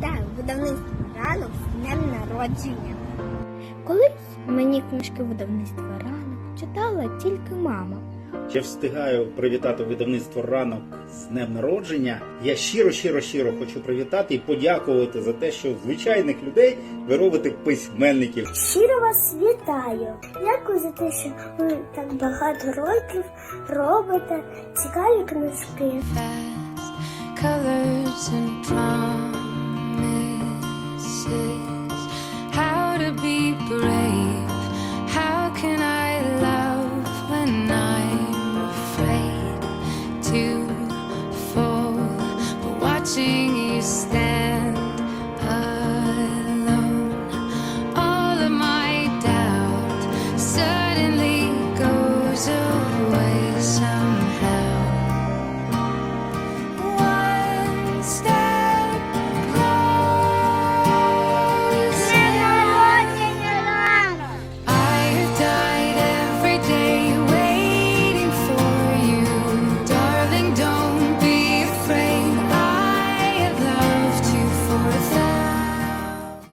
Вітаю видавництво ранок з днем народження. Колись мені книжки видавництва ранок читала тільки мама. Я встигаю привітати видавництво ранок з днем народження. Я щиро, щиро, щиро хочу привітати і подякувати за те, що звичайних людей ви робите письменників. Щиро вас вітаю. Дякую за те, що ви так багато років робите цікаві книжки. colors and. how to be brave. How can i love when i'm afraid to fall? But watching you stand